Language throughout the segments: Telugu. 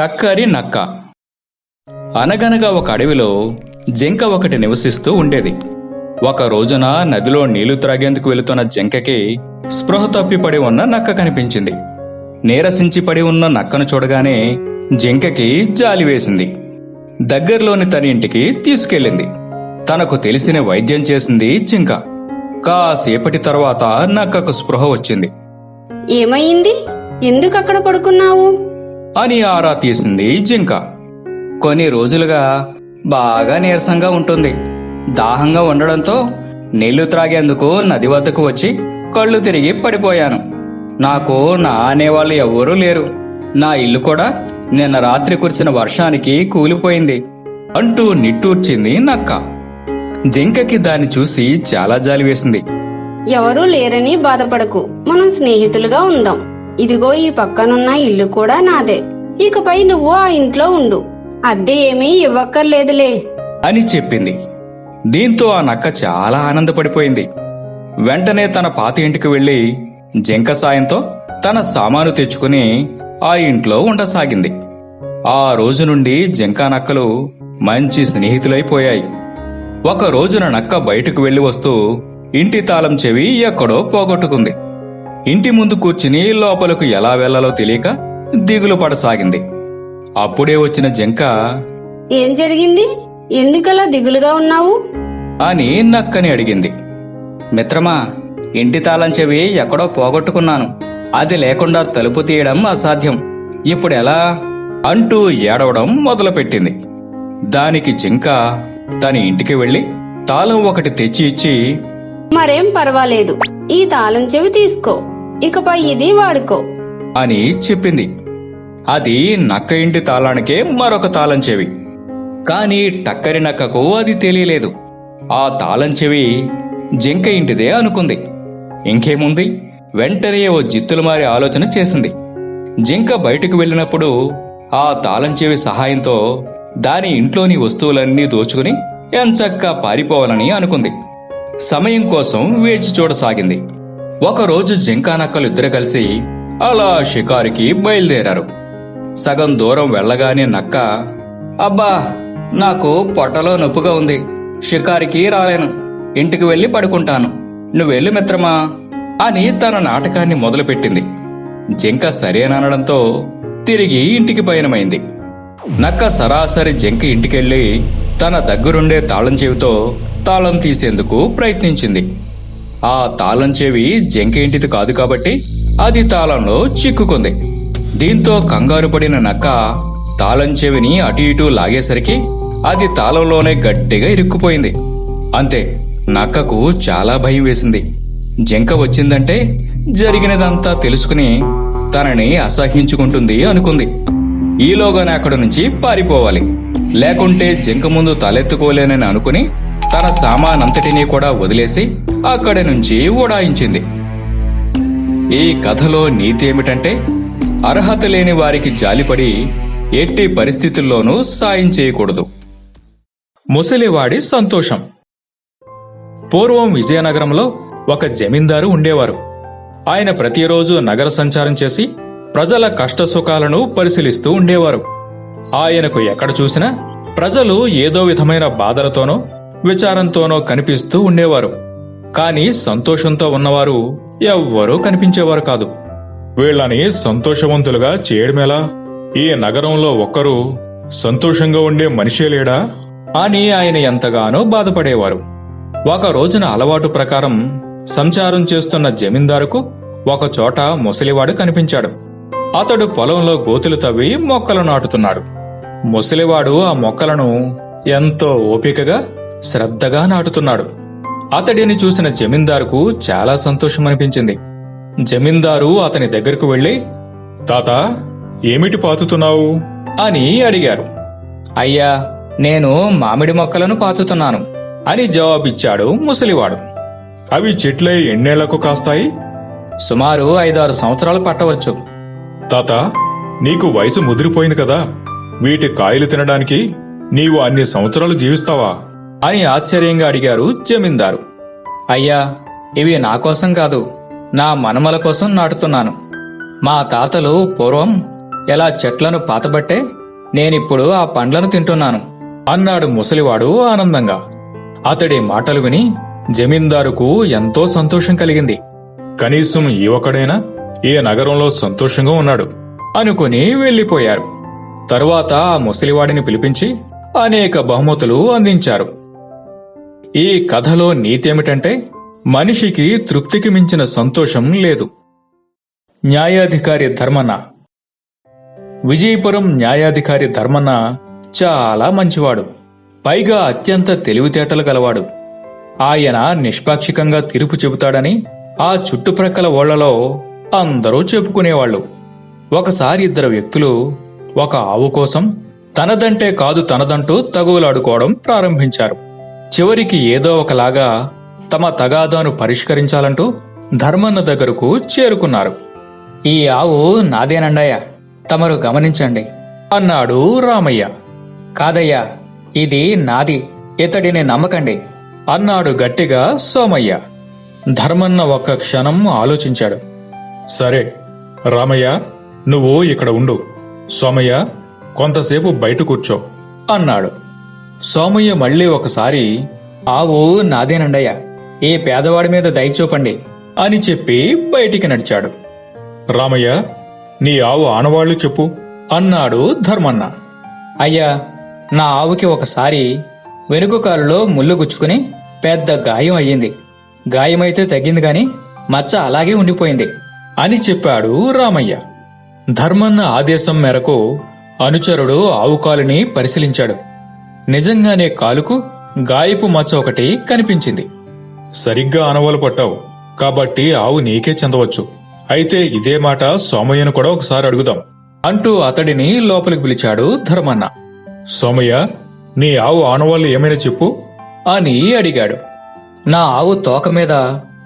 టక్కరి నక్క. అనగనగా ఒక అడవిలో జింక ఒకటి నివసిస్తూ ఉండేది. ఒక రోజున నదిలో నీళ్ళు త్రాగేందుకు వెళుతున్న జింకకి స్పృహ తప్పిపడి ఉన్న నక్క కనిపించింది. నీరసించి పడి ఉన్న నక్కను చూడగానే జింకకి జాలి వేసింది. దగ్గరలోని తన ఇంటికి తీసుకెళ్ళింది. తనకు తెలిసిన వైద్యం చేసింది జింక. కాసేపటి తర్వాత నక్కకు స్పృహ వచ్చింది. ఏమైంది? ఎందుకు అక్కడ పడుకున్నావు? అని ఆరా తీసింది జింక. కొన్ని రోజులుగా బాగా నీరసంగా ఉంటుంది. దాహంగా ఉండడంతో నీళ్ళు త్రాగేందుకు నది వద్దకు వచ్చి కళ్ళు తిరిగి పడిపోయాను. నాకు నా అనేవాళ్ళు ఎవ్వరూ లేరు. నా ఇల్లు కూడా నిన్న రాత్రి కురిసిన వర్షానికి కూలిపోయింది అంటూ నిట్టూర్చింది నక్క. జింకకి దాన్ని చూసి చాలా జాలి వేసింది. ఎవరూ లేరని బాధపడకు. మనం స్నేహితులుగా ఉందాం. ఇదిగో ఈ పక్కనున్న ఇల్లు కూడా నాదే. ఇకపై నువ్వు ఆ ఇంట్లో ఉండు. అద్దె ఏమీ ఇవ్వక్కర్లేదులే. అని చెప్పింది. దీంతో ఆ నక్క చాలా ఆనందపడిపోయింది. వెంటనే తన పాత ఇంటికి వెళ్ళి జింక సాయంతో తన సామాను తెచ్చుకుని ఆ ఇంట్లో ఉండసాగింది. ఆ రోజు నుండి జింక నక్కలు మంచి స్నేహితులైపోయాయి. ఒక రోజున నక్క బయటకు వెళ్ళి వస్తూ ఇంటి తాళం చెవి ఎక్కడో పోగొట్టుకుంది. ఇంటి ముందు కూర్చుని లోపలకు ఎలా వెళ్ళాలో తెలియక దిగులు పడసాగింది. అప్పుడే వచ్చిన జింక ఏం జరిగింది? ఎందుకలా దిగులుగా ఉన్నావు? అని నక్కని అడిగింది. మిత్రమా ఇంటి తాళం చెవి ఎక్కడో పోగొట్టుకున్నాను. అది లేకుండా తలుపు తీయడం అసాధ్యం. ఇప్పుడు ఎలా అంటూ ఏడవడం మొదలుపెట్టింది. దానికి జింక తన ఇంటికి వెళ్ళి తాళం ఒకటి తెచ్చి ఇచ్చి మరేం పర్వాలేదు. ఈ తాళం చెవి తీసుకో. ఇకపై ఇది వాడుకో. అని చెప్పింది. అది నక్క ఇంటి తాళానికే మరొక తాళం చెవి. కాని టక్కరి నక్కకు అది తెలియలేదు. ఆ తాళం చెవి జింక ఇంటిదే అనుకుంది. ఇంకేముంది? వెంటనే ఓ జిత్తులు మారి ఆలోచన చేసింది. జింక బయటకు వెళ్ళినప్పుడు ఆ తాళం చెవి సహాయంతో దాని ఇంట్లోని వస్తువులన్నీ దోచుకుని ఎంచక్కా పారిపోవాలని అనుకుంది. సమయం కోసం వేచి చూడసాగింది. ఒకరోజు జింకానక్కలు నక్కలిద్దరు కలిసి అలా షికారుకి బయలుదేరారు. సగం దూరం వెళ్ళగానే నక్క అబ్బా నాకు పొట్టలో నొప్పుగా ఉంది. షికారికి రాలేను. ఇంటికి వెళ్ళి పడుకుంటాను. నువ్వెళ్ళు మిత్రమా? అని తన నాటకాన్ని మొదలుపెట్టింది. జింక సరేననడంతో తిరిగి ఇంటికి పయనమైంది. నక్క సరాసరి జింక ఇంటికెళ్ళి తన దగ్గరుండే తాళం చెవితో తాళం తీసేందుకు ప్రయత్నించింది. ఆ తాళం చెవి జంక ఇంటిది కాదు కాబట్టి అది తాళంలో చిక్కుకుంది. దీంతో కంగారు పడిన నక్క తాళం చెవిని అటు ఇటు లాగేసరికి అది తాళంలోనే గట్టిగా ఇరుక్కుపోయింది. అంతే నక్కకు చాలా భయం వేసింది. జింక వచ్చిందంటే జరిగినదంతా తెలుసుకుని తనని అసహ్యించుకుంటుంది అనుకుంది. ఈలోగానే అక్కడి నుంచి పారిపోవాలి. లేకుంటే జింక ముందు తలెత్తుకోలేనని అనుకుని తన సామానంతటినీ కూడా వదిలేసి అక్కడి నుంచి ఓడాయించింది. ఈ కథలో నీతి ఏమిటంటే అర్హత లేని వారికి జాలిపడి ఎట్టి పరిస్థితుల్లోనూ సాయం చేయకూడదు. ముసలివాడి సంతోషం. పూర్వం విజయనగరంలో ఒక జమీందారు ఉండేవారు. ఆయన ప్రతిరోజు నగర సంచారం చేసి ప్రజల కష్టసుఖాలను పరిశీలిస్తూ ఉండేవారు. ఆయనకు ఎక్కడ చూసినా ప్రజలు ఏదో విధమైన బాధలతోనో విచారంతోనో కనిపిస్తూ ఉండేవారు. కాని సంతోషంతో ఉన్నవారు ఎవ్వరూ కనిపించేవారు కాదు. వీళ్ళని సంతోషవంతులుగా చేయడమేలా? ఈ నగరంలో ఒక్కరు సంతోషంగా ఉండే మనిషే లేడా? అని ఆయన ఎంతగానో బాధపడేవారు. ఒక రోజున అలవాటు ప్రకారం సంచారం చేస్తున్న జమీందారుకు ఒక చోట ముసలివాడు కనిపించాడు. అతడు పొలంలో గోతులు తవ్వి మొక్కలు నాటుతున్నాడు. ముసలివాడు ఆ మొక్కలను ఎంతో ఓపికగా శ్రద్ధగా నాటుతున్నాడు. అతడిని చూసిన జమీందారుకు చాలా సంతోషం అనిపించింది జమీందారు అతని దగ్గరకు వెళ్ళి తాత ఏమిటి పాతుతున్నావు? అని అడిగారు. అయ్యా నేను మామిడి మొక్కలను పాతుతున్నాను అని జవాబిచ్చాడు ముసలివాడు. అవి చెట్లై ఎన్నేళ్ళకు కాస్తాయి? సుమారు ఐదారు సంవత్సరాలు పట్టవచ్చు. తాత నీకు వయసు ముదిరిపోయింది కదా. వీటి కాయలు తినడానికి నీవు అన్ని సంవత్సరాలు జీవిస్తావా? అని ఆశ్చర్యంగా అడిగారు జమీందారు. అయ్యా ఇవి నా కోసం కాదు నా మనమల కోసం నాటుతున్నాను. మా తాతలు పూర్వం ఎలా చెట్లను పాతబట్టే నేనిప్పుడు ఆ పండ్లను తింటున్నాను అన్నాడు ముసలివాడు ఆనందంగా. అతడి మాటలు విని జమీందారుకు ఎంతో సంతోషం కలిగింది. కనీసం ఈ ఒక్కడైనా ఈ నగరంలో సంతోషంగా ఉన్నాడు అనుకుని వెళ్ళిపోయారు. తరువాత ఆ ముసలివాడిని పిలిపించి అనేక బహుమతులు అందించారు. ఈ కథలో నీతేమిటంటే మనిషికి తృప్తికి మించిన సంతోషం లేదు. న్యాయాధికారి ధర్మన విజయపురం న్యాయాధికారి ధర్మన చాలా మంచివాడు. పైగా అత్యంత తెలివితేటలు గలవాడు. ఆయన నిష్పాక్షికంగా తీర్పు చెబుతాడని ఆ చుట్టుప్రక్కల ఓళ్ళలో అందరూ చెప్పుకునేవాళ్ళు ఒకసారి ఇద్దరు వ్యక్తులు ఒక ఆవు కోసం తనదంటే కాదు తనదంటూ తగువులాడుకోవడం ప్రారంభించారు. చివరికి ఏదో ఒకలాగా తమ తగాదాను పరిష్కరించాలంటూ ధర్మన్న దగ్గరకు చేరుకున్నారు. ఈ ఆవు నాదేనండయ్య తమరు గమనించండి అన్నాడు రామయ్య. కాదయ్యా ఇది నాది ఇతడిని నమ్మకండి అన్నాడు గట్టిగా సోమయ్య. ధర్మన్న ఒక్క క్షణం ఆలోచించాడు. సరే రామయ్య నువ్వు ఇక్కడ ఉండు. సోమయ్య కొంతసేపు బయట కూర్చో అన్నాడు. సోమయ్య మళ్ళీ ఒకసారి ఆవు నాదేనండయ్య ఈ పేదవాడి మీద దయ చూపండి అని చెప్పి బయటికి నడిచాడు. రామయ్య నీ ఆవు ఆనవాళ్ళు చెప్పు అన్నాడు ధర్మన్న. అయ్యా నా ఆవుకి ఒకసారి వెనుక కాలులో ముళ్ళు గుచ్చుకుని పెద్ద గాయం అయ్యింది. గాయమైతే తగ్గింది గాని మచ్చ అలాగే ఉండిపోయింది అని చెప్పాడు రామయ్య. ధర్మన్న ఆదేశం మేరకు అనుచరుడు ఆవు కాలుని పరిశీలించాడు. నిజంగానే కాలుకు గాయపు మచ్చ ఒకటి కనిపించింది. సరిగ్గా ఆనవాలు పట్టావు. కాబట్టి ఆవు నీకే చెందవచ్చు. అయితే ఇదే మాట సోమయ్యను కూడా ఒకసారి అడుగుదాం అంటూ అతడిని లోపలికి పిలిచాడు ధర్మన్న. సోమయ్య నీ ఆవు ఆనవాళ్ళు ఏమైనా చెప్పు అని అడిగాడు. నా ఆవు తోక మీద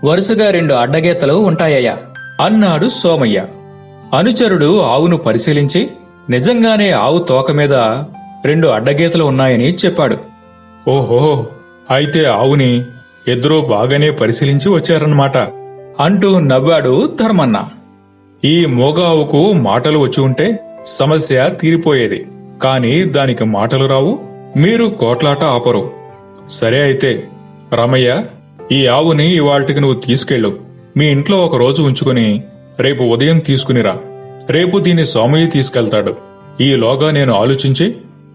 వరుసగా రెండు అడ్డగీతలు ఉంటాయ్యా అన్నాడు సోమయ్య. అనుచరుడు ఆవును పరిశీలించి నిజంగానే ఆవు తోక మీద రెండు అడ్డగీతలు ఉన్నాయని చెప్పాడు. ఓహో అయితే ఆవుని ఎదురో బాగానే పరిశీలించి వచ్చారన్నమాట. అంటూ నవ్వాడు ధర్మన్న. ఈ మోగ ఆవుకు మాటలు వచ్చి ఉంటే సమస్య తీరిపోయేది. కాని దానికి మాటలు రావు మీరు కోట్లాట ఆపరు. సరే అయితే రమయ్య ఈ ఆవుని ఇవాళకి నువ్వు తీసుకెళ్ళు. మీ ఇంట్లో ఒక రోజు ఉంచుకుని రేపు ఉదయం తీసుకునిరా. రేపు దీన్ని సోమయ్య తీసుకెళ్తాడు. ఈలోగా నేను ఆలోచించి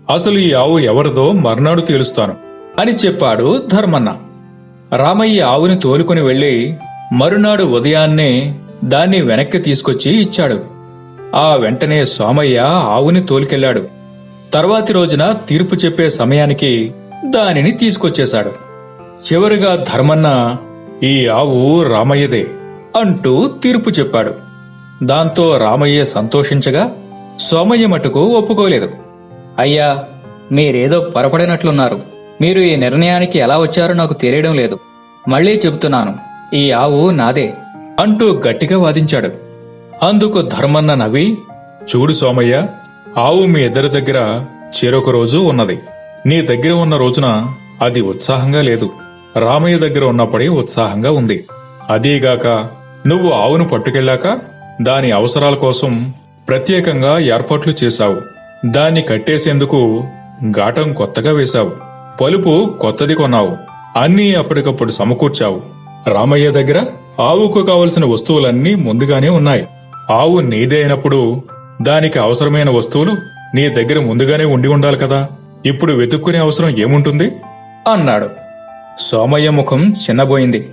అసలు ఈ ఆవు ఎవరిదో మర్నాడు తేలుస్తాను అని చెప్పాడు ధర్మన్న. రామయ్య ఆవుని తోలుకుని వెళ్ళి మరునాడు ఉదయాన్నే దాన్ని వెనక్కి తీసుకొచ్చి ఇచ్చాడు. ఆ వెంటనే సోమయ్య ఆవుని తోలుకెళ్ళాడు తర్వాతి రోజున తీర్పు చెప్పే సమయానికి దానిని తీసుకొచ్చేశాడు. చివరిగా ధర్మన్న ఈ ఆవు రామయ్యదే అంటూ తీర్పు చెప్పాడు. దాంతో రామయ్య సంతోషించగా సోమయ్య మటుకు ఒప్పుకోలేదు. అయ్యా మీరేదో పొరపడినట్లున్నారు. మీరు ఈ నిర్ణయానికి ఎలా వచ్చారో నాకు తెలియడం లేదు. మళ్ళీ చెబుతున్నాను ఈ ఆవు నాదే అంటూ గట్టిగా వాదించాడు. అందుకు ధర్మన్న నవ్వి చూడు సోమయ్య ఆవు మీ ఇద్దరి దగ్గర చేరొక రోజు ఉన్నది. నీ దగ్గర ఉన్న రోజున అది ఉత్సాహంగా లేదు. రామయ్య దగ్గర ఉన్నప్పుడే ఉత్సాహంగా ఉంది. అదీగాక నువ్వు ఆవును పట్టుకెళ్ళాక దాని అవసరాల కోసం ప్రత్యేకంగా ఏర్పాట్లు చేశావు. దాన్ని కట్టేసేందుకు ఘాటం కొత్తగా వేశావు. పలుపు కొత్తది కొన్నావు. అన్నీ అప్పటికప్పుడు సమకూర్చావు. రామయ్య దగ్గర ఆవుకు కావలసిన వస్తువులన్నీ ముందుగానే ఉన్నాయి. ఆవు నీదే అయినప్పుడు దానికి అవసరమైన వస్తువులు నీ దగ్గర ముందుగానే ఉండి ఉండాలి కదా. ఇప్పుడు వెతుక్కునే అవసరం ఏముంటుంది? అన్నాడు. సోమయ్య ముఖం చిన్నబోయింది.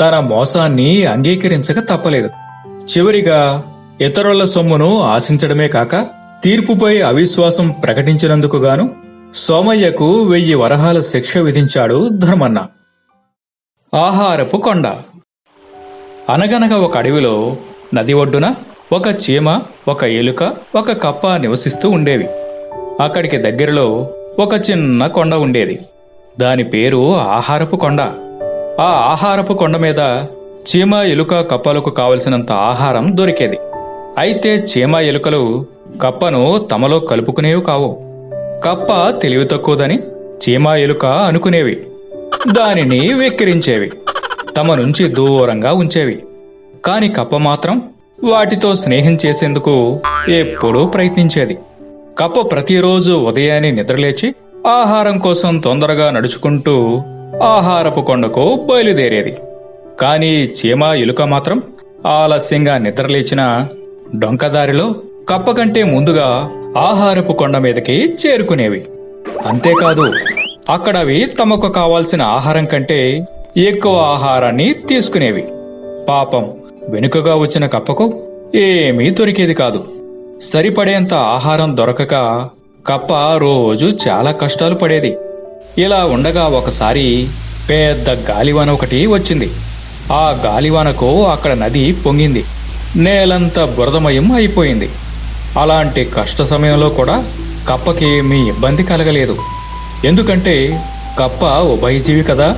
తన మోసాన్ని అంగీకరించక తప్పలేదు. చివరిగా ఇతరుల సొమ్మును ఆశించడమే కాక తీర్పుపై అవిశ్వాసం ప్రకటించినందుకు గాను సోమయ్యకు వెయ్యి వరహాల శిక్ష విధించాడు ధర్మన్న. ఆహారపు కొండ. అనగనగా ఒక అడవిలో నది ఒడ్డున ఒక చీమ ఒక ఎలుక ఒక కప్ప నివసిస్తూ ఉండేవి. అక్కడికి దగ్గరలో ఒక చిన్న కొండ ఉండేది. దాని పేరు ఆహారపు కొండ. ఆ ఆహారపు కొండ మీద చీమ ఎలుక కప్పలకు కావలసినంత ఆహారం దొరికేది. అయితే చీమ ఎలుకలు కప్పను తమలో కలుపుకునేవి కావు. కప్ప తెలివి తక్కువదని చీమ ఎలుక అనుకునేవి. దానిని వెక్కిరించేవి. తమ నుంచి దూరంగా ఉంచేవి. కాని కప్ప మాత్రం వాటితో స్నేహం చేసేందుకు ఎప్పుడూ ప్రయత్నించేది. కప్ప ప్రతిరోజు ఉదయాన్నే నిద్రలేచి ఆహారం కోసం తొందరగా నడుచుకుంటూ ఆహారపు కొండకు బయలుదేరేది. కాని చీమ ఎలుక మాత్రం ఆలస్యంగా నిద్రలేచిన డొంకదారిలో కప్ప కంటే ముందుగా ఆహారపు కొండ మీదకి చేరుకునేవి. అంతేకాదు అక్కడ అవి తమకు కావాల్సిన ఆహారం కంటే ఎక్కువ ఆహారాన్ని తీసుకునేవి. పాపం వెనుకగా వచ్చిన కప్పకు ఏమీ దొరికేది కాదు. సరిపడేంత ఆహారం దొరకక కప్ప రోజు చాలా కష్టాలు పడేది. ఇలా ఉండగా ఒకసారి పెద్ద గాలివాన ఒకటి వచ్చింది. ఆ గాలివానకు అక్కడ నది పొంగింది. నేలంతా బురదమయం అయిపోయింది. అలాంటి కష్ట సమయంలో కూడా కప్పకి ఏమీ ఇబ్బంది కలగలేదు. ఎందుకంటే కప్ప ఉభయజీవి కదా.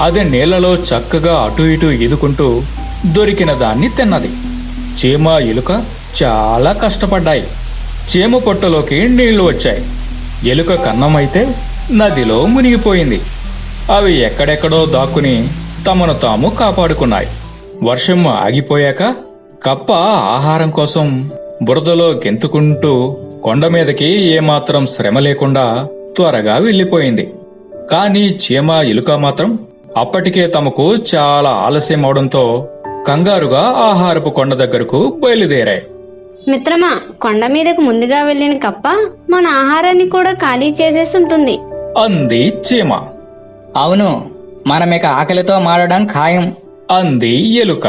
అది నీళ్ళలో చక్కగా అటు ఇటు ఈదుకుంటూ దొరికిన దాన్ని తిన్నది. చీమ ఎలుక చాలా కష్టపడ్డాయి. చీమ పొట్టలోకి నీళ్ళు వచ్చాయి. ఎలుక కన్నమైతే నదిలో మునిగిపోయింది. అవి ఎక్కడెక్కడో దాక్కుని తమను తాము కాపాడుకున్నాయి. వర్షం ఆగిపోయాక కప్ప ఆహారం కోసం బురదలో గెంతుకుంటూ కొండ మీదకి ఏమాత్రం శ్రమ లేకుండా త్వరగా వెళ్ళిపోయింది. కానీ చీమ ఎలుక మాత్రం అప్పటికే తమకు చాలా ఆలస్యం అవడంతో కంగారుగా ఆహారపు కొండ దగ్గరకు బయలుదేరాయి. మిత్రమా కొండ మీదకు ముందుగా వెళ్ళిన కప్ప మన ఆహారాన్ని కూడా ఖాళీ చేసేసి ఉంటుంది అంది చీమ. అవును మనమిక ఆకలితో మారడం ఖాయం. అంది ఎలుక.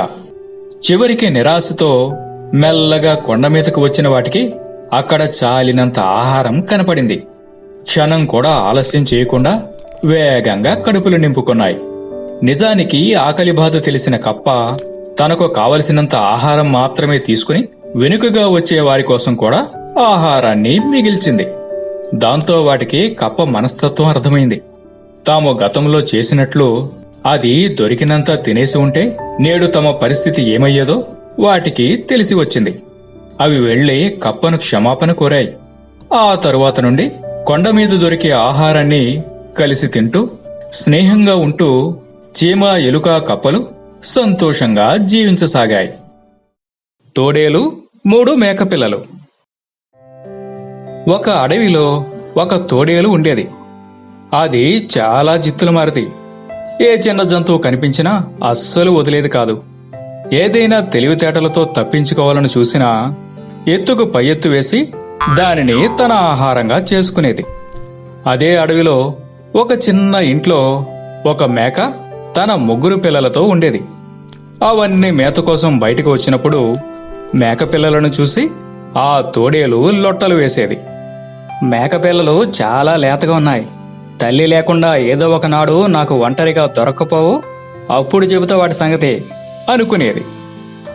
చివరికి నిరాశతో మెల్లగా కొండ మీదకు వచ్చిన వాటికి అక్కడ చాలినంత ఆహారం కనపడింది. క్షణం కూడా ఆలస్యం చేయకుండా వేగంగా కడుపులు నింపుకున్నాయి. నిజానికి ఆకలి బాధ తెలిసిన కప్ప తనకు కావలసినంత ఆహారం మాత్రమే తీసుకుని వెనుకగా వచ్చే వారి కోసం కూడా ఆహారాన్ని మిగిల్చింది. దాంతో వాటికి కప్ప మనస్తత్వం అర్థమైంది. తాము గతంలో చేసినట్లు అది దొరికినంత తినేసి ఉంటే నేడు తమ పరిస్థితి ఏమయ్యేదో వాటికి తెలిసి వచ్చింది. అవి వెళ్ళి కప్పను క్షమాపణ కోరాయి. ఆ తరువాత నుండి కొండ మీద దొరికే ఆహారాన్ని కలిసి తింటూ స్నేహంగా ఉంటూ చీమ ఎలుక కప్పలు సంతోషంగా జీవించసాగాయి. తోడేలు మూడు మేకపిల్లలు ఒక అడవిలో ఒక తోడేలు ఉండేది. అది చాలా జిత్తులు మారిది. ఏ చిన్న జంతువు కనిపించినా అస్సలు వదిలేది కాదు. ఏదైనా తెలివితేటలతో తప్పించుకోవాలని చూసినా ఎత్తుకు పై ఎత్తు వేసి దానిని తన ఆహారంగా చేసుకునేది. అదే అడవిలో ఒక చిన్న ఇంట్లో ఒక మేక తన ముగ్గురు పిల్లలతో ఉండేది. అవన్నీ మేత కోసం బయటకు వచ్చినప్పుడు మేక పిల్లలను చూసి ఆ తోడేలు లొట్టలు వేసేది. మేకపిల్లలు చాలా లేతగా ఉన్నాయి. తల్లి లేకుండా ఏదో ఒకనాడు నాకు ఒంటరిగా దొరక్కపోవు. అప్పుడు చెబుతా వాటి సంగతి అనుకునేది.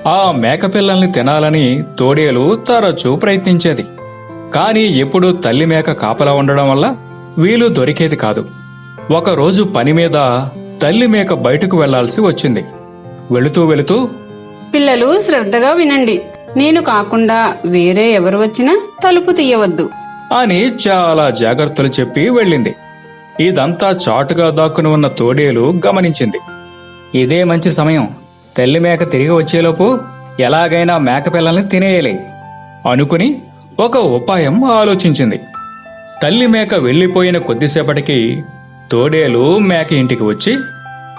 ఆ మేకపిల్లల్ని తినాలని తోడేలు తరచూ ప్రయత్నించేది. కాని ఎప్పుడూ తల్లి మేక కాపలా ఉండడం వల్ల వీలు దొరికేది కాదు. ఒకరోజు పని మీద తల్లి మేక బయటకు వెళ్ళాల్సి వచ్చింది. వెళుతూ వెళుతూ పిల్లలు శ్రద్ధగా వినండి. నేను కాకుండా వేరే ఎవరు వచ్చినా తలుపు తీయవద్దు. అని చాలా జాగ్రత్తలు చెప్పి వెళ్ళింది. ఇదంతా చాటుగా దాక్కుని ఉన్న తోడేలు గమనించింది. ఇదే మంచి సమయం. తల్లి మేక తిరిగి వచ్చేలోపు ఎలాగైనా మేకపిల్లల్ని తినేయాలి అనుకుని ఒక ఉపాయం ఆలోచించింది. తల్లి మేక వెళ్ళిపోయిన కొద్దిసేపటికి తోడేలు మేక ఇంటికి వచ్చి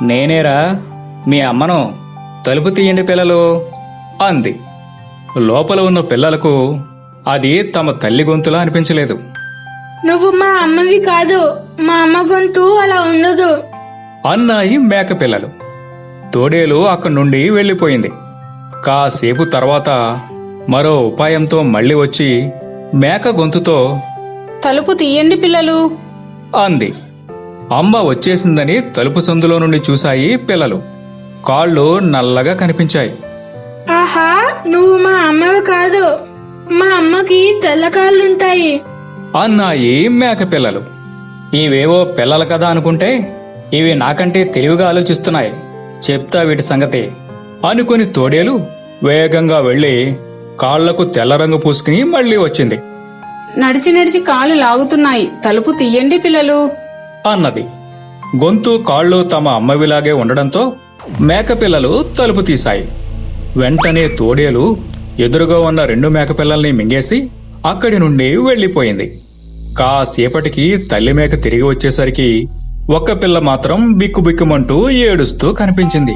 నేనేరా మీ అమ్మను తలుపు తీయండి పిల్లలు అంది. లోపల ఉన్న పిల్లలకు అది తమ తల్లి గొంతులా అనిపించలేదు. నువ్వు మా అమ్మవి కాదు మా అమ్మ గొంతు అలా ఉండదు అన్నాయి మేక పిల్లలు. తోడేలు అక్కడి నుండి వెళ్ళిపోయింది కాసేపు తర్వాత మరో ఉపాయంతో మళ్ళీ వచ్చి మేక గొంతుతో తలుపు తీయండి పిల్లలు. అంది. అమ్మ వచ్చేసిందని తలుపు సందులో నుండి చూశాయి పిల్లలు. కాళ్ళు నల్లగా కనిపించాయి. ఆహా నువ్వు మా అమ్మవి కాదు. మా అమ్మకి తెల్లకాళ్ళుంటాయి అన్నాయి మేక పిల్లలు. ఇవేవో పిల్లలు కదా అనుకుంటే ఇవి నాకంటే తెలివిగా ఆలోచిస్తున్నాయి. చెప్తా వీటి సంగతి. అనుకుని తోడేలు వేగంగా వెళ్ళి కాళ్ళకు తెల్ల రంగు పూసుకుని మళ్ళీ వచ్చింది. నడిచి నడిచి కాలు లాగుతున్నాయి. తలుపు తీయండి పిల్లలు. అన్నది. గొంతు కాళ్ళు తమ అమ్మవిలాగే ఉండడంతో మేకపిల్లలు తలుపు తీశాయి. వెంటనే తోడేలు ఎదురుగా ఉన్న రెండు మేకపిల్లల్ని మింగేసి అక్కడి నుండి వెళ్ళిపోయింది. కాసేపటికి తల్లి మేక తిరిగి వచ్చేసరికి ఒక్క పిల్ల మాత్రం బిక్కుబిక్కుమంటూ ఏడుస్తూ కనిపించింది.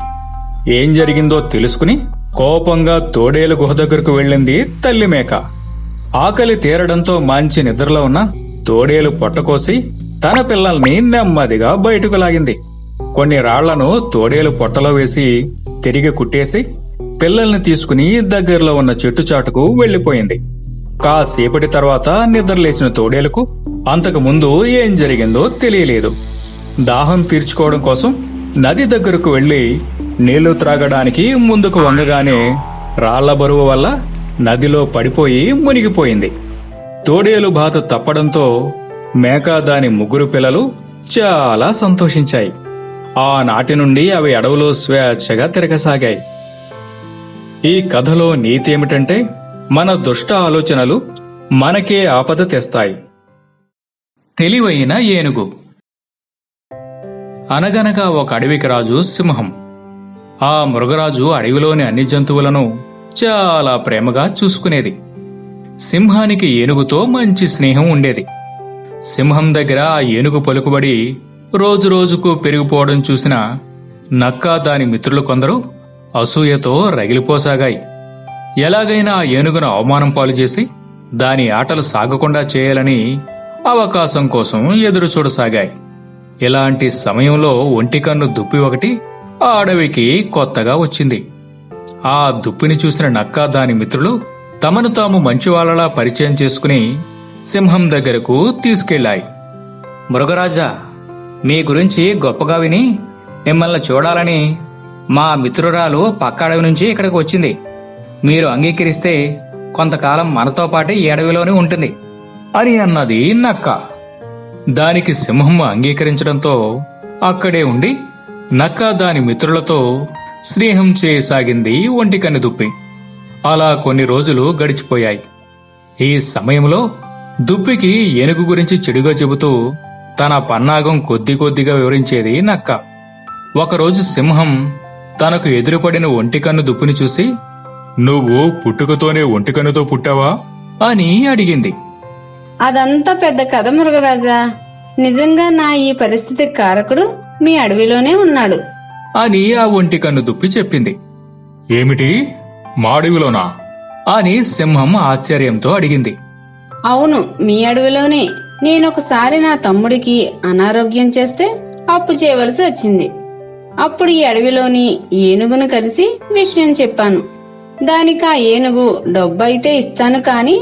ఏం జరిగిందో తెలుసుకుని కోపంగా తోడేలు గుహ దగ్గరకు వెళ్ళింది తల్లి మేక. ఆకలి తీరడంతో మంచి నిద్రలో ఉన్న తోడేలు పొట్టకోసి తన పిల్లల్ని నెమ్మదిగా బయటకు లాగింది. కొన్ని రాళ్ళను తోడేలు పొట్టలో వేసి తిరిగి కుట్టేసి పిల్లల్ని తీసుకుని దగ్గరలో ఉన్న చెట్టు చాటుకు వెళ్ళిపోయింది కాసేపటి తర్వాత నిద్రలేసిన తోడేలుకు అంతకు ముందు ఏం జరిగిందో తెలియలేదు. దాహం తీర్చుకోవడం కోసం నది దగ్గరకు వెళ్ళి నీళ్ళు త్రాగడానికి ముందుకు వంగగానే రాళ్ళ బరువు వల్ల నదిలో పడిపోయి మునిగిపోయింది. తోడేలు బాత తప్పడంతో మేక దాని ముగ్గురు పిల్లలు చాలా సంతోషించాయి. ఆనాటి నుండి అవి అడవులో స్వేచ్ఛగా తిరగసాగాయి. ఈ కథలో నీతి ఏమిటంటే మన దుష్ట ఆలోచనలు మనకే ఆపద తెస్తాయి. తెలివైన ఏనుగు. అనగనగా ఒక అడవికి రాజు సింహం. ఆ మృగరాజు అడవిలోని అన్ని జంతువులను చాలా ప్రేమగా చూసుకునేది. సింహానికి ఏనుగుతో మంచి స్నేహం ఉండేది. సింహం దగ్గర ఆ ఏనుగు పలుకుబడి రోజురోజుకు పెరిగిపోవడం చూసిన నక్క దాని మిత్రులు కొందరు అసూయతో రగిలిపోసాగాయి. ఎలాగైనా ఆ ఏనుగును అవమానం పాలు చేసి దాని ఆటలు సాగకుండా చేయాలని అవకాశం కోసం ఎదురు చూడసాగాయి ఇలాంటి సమయంలో ఒంటికన్ను దుప్పి ఒకటి ఆ అడవికి కొత్తగా వచ్చింది. ఆ దుప్పిని చూసిన నక్క దాని మిత్రులు తమను తాము మంచివాళ్ళలా పరిచయం చేసుకుని సింహం దగ్గరకు తీసుకెళ్ళాయి మృగరాజా మీ గురించి గొప్పగా విని మిమ్మల్ని చూడాలని మా మిత్రురాలు పక్క అడవి నుంచి ఇక్కడికి వచ్చింది. మీరు అంగీకరిస్తే కొంతకాలం మనతో పాటు ఈ అడవిలోనే ఉంటుంది అని అన్నది నక్క. దానికి సింహం అంగీకరించడంతో అక్కడే ఉండి నక్క దాని మిత్రులతో స్నేహం చేయసాగింది ఒంటికన్ను దుప్పి. అలా కొన్ని రోజులు గడిచిపోయాయి. ఈ సమయంలో దుప్పికి ఏనుగు గురించి చెడుగా చెబుతూ తన పన్నాగం కొద్ది కొద్దిగా వివరించేది నక్క. ఒకరోజు సింహం తనకు ఎదురుపడిన ఒంటికన్ను దుప్పిని చూసి నువ్వు పుట్టుకతోనే ఒంటికన్నుతో పుట్టావా? అని అడిగింది. అదంతా పెద్ద కథ మృగరాజా. నిజంగా నా ఈ పరిస్థితికి కారకుడు మీ అడవిలోనే ఉన్నాడు. అని ఆ ఒంటికన్ను దుప్పి చెప్పింది. ఏమిటి? మాడివిలోనా అని సింహం ఆశ్చర్యంతో అడిగింది. అవును మీ అడవిలోనే. నేనొకసారి నా తమ్ముడికి అనారోగ్యం చేస్తే అప్పు చేయవలసి వచ్చింది. అప్పుడు ఈ అడవిలోని ఏనుగును కలిసి విషయం చెప్పాను. దానికి ఆ ఏనుగు డబ్బు అయితే ఇస్తాను కాని